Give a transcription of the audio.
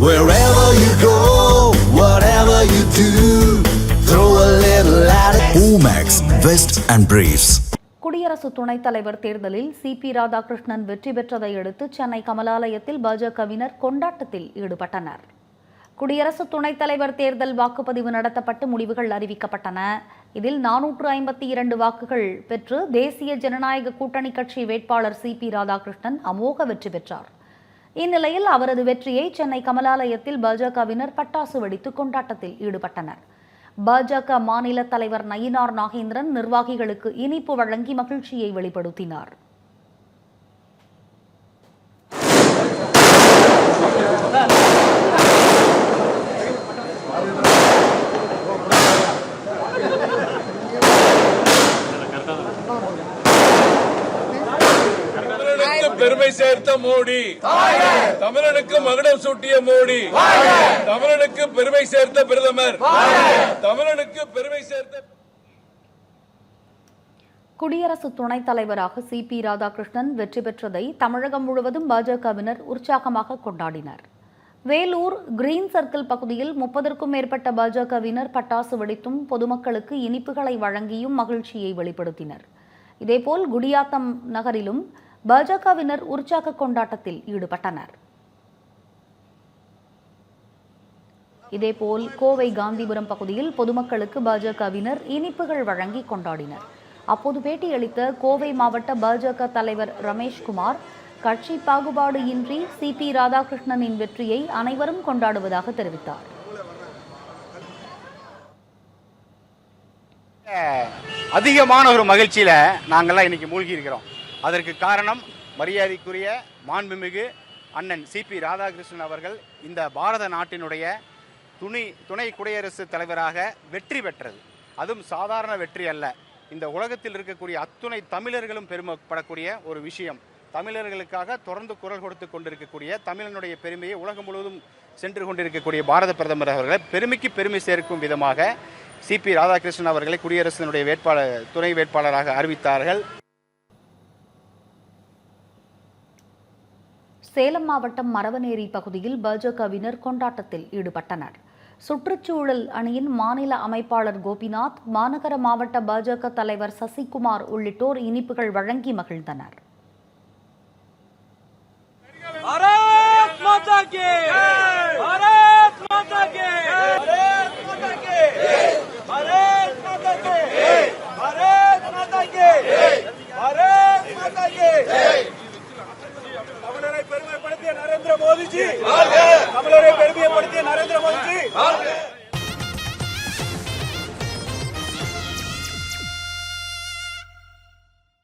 Wherever you go, whatever you do, throw a little at it. Omax, Vest and Briefs. குடியரசு துணைத் தலைவர் தேர்தலில் CP Radhakrishnan வெற்றி பெற்றதை அடுத்து சென்னை கமலாலயத்தில் பாஜகவினர் கொண்டாட்டத்தில் ஈடுபட்டனர் குடியரசு துணைத் தலைவர் தேர்தல் வாக்குப்பதிவு நடத்தப்பட்டு முடிவுகள் அறிவிக்கப்பட்டன இதில் நானூற்று ஐம்பத்தி இரண்டு வாக்குகள் பெற்று தேசிய ஜனநாயக கூட்டணி கட்சி வேட்பாளர் சிபி ராதாகிருஷ்ணன் அமோக வெற்றி பெற்றார் இந்நிலையில் அவரது வெற்றியை சென்னை கமலாலயத்தில் பாஜகவினர் பட்டாசு வெடித்து கொண்டாட்டத்தில் ஈடுபட்டனர். பாஜக மாநில தலைவர் நயினார் நாகேந்திரன் நிர்வாகிகளுக்கு இனிப்பு வழங்கி மகிழ்ச்சியை வெளிப்படுத்தினார் தமிழனுக்கு பெருமை சேர்த்த மோடி. தமிழனுக்கு மகுடம் சூட்டிய மோடி. தமிழனுக்கு பெருமை சேர்த்த பிரதமர். தமிழனுக்கு பெருமை சேர்த்த குடியரசு துணைத் தலைவராக சி பி ராதாகிருஷ்ணன் வெற்றி பெற்றதை தமிழகம் முழுவதும் பாஜகவினர் உற்சாகமாக கொண்டாடினர். வேலூர் கிரீன் சர்க்கிள் பகுதியில் முப்பதற்கும் மேற்பட்ட பாஜகவினர் பட்டாசு வெடித்தும் பொதுமக்களுக்கு இனிப்புகளை வழங்கியும் மகிழ்ச்சியை வெளிப்படுத்தினர். இதேபோல் குடியாத்தம் நகரிலும் பாஜகவினர் உற்சாக கொண்டாட்டத்தில் ஈடுபட்டனர். இதேபோல் கோவை காந்திபுரம் பகுதியில் பொதுமக்களுக்கு பாஜகவினர் இனிப்புகள் வழங்கி கொண்டாடினர். அப்போது பேட்டியளித்த கோவை மாவட்ட பாஜக தலைவர் ரமேஷ்குமார் கட்சி பாகுபாடு இன்றி சி. பி. ராதாகிருஷ்ணனின் வெற்றியை அனைவரும் கொண்டாடுவதாக தெரிவித்தார். அதிகமான ஒரு மகிழ்ச்சியில் நாங்கள்லாம் இன்னைக்கு மூழ்கி இருக்கிறோம் அதற்கு காரணம் மரியாதைக்குரிய மாண்புமிகு அண்ணன் சிபி ராதாகிருஷ்ணன் அவர்கள் இந்த பாரத நாட்டினுடைய துணை துணை குடியரசுத் தலைவராக வெற்றி பெற்றது. அதுவும் சாதாரண வெற்றி அல்ல. இந்த உலகத்தில் இருக்கக்கூடிய அத்துணை தமிழர்களும் பெருமைப்படக்கூடிய ஒரு விஷயம். தமிழர்களுக்காக தொடர்ந்து குரல் கொடுத்து கொண்டிருக்கக்கூடிய தமிழனுடைய பெருமையை உலகம் முழுவதும் சென்று கொண்டிருக்கக்கூடிய பாரத பிரதமர் அவர்களை பெருமைக்கு பெருமை சேர்க்கும் விதமாக சிபி ராதாகிருஷ்ணன் அவர்களை குடியரசினுடைய வேட்பாளர் துணை வேட்பாளராக அறிவித்தார்கள். சேலம் மாவட்டம் மரவநேரி பகுதியில் பாஜகவினர் கொண்டாட்டத்தில் ஈடுபட்டனர். சுற்றுச்சூழல் அணியின் மாநில அமைப்பாளர் கோபிநாத் மாநகர மாவட்ட பாஜக தலைவர் சசிகுமார் உள்ளிட்டோர் இனிப்புகள் வழங்கி மகிழ்ந்தனர். நரேந்திர மோடிஜி தமிழரை பெருமைப்படுத்திய நரேந்திர மோடிஜி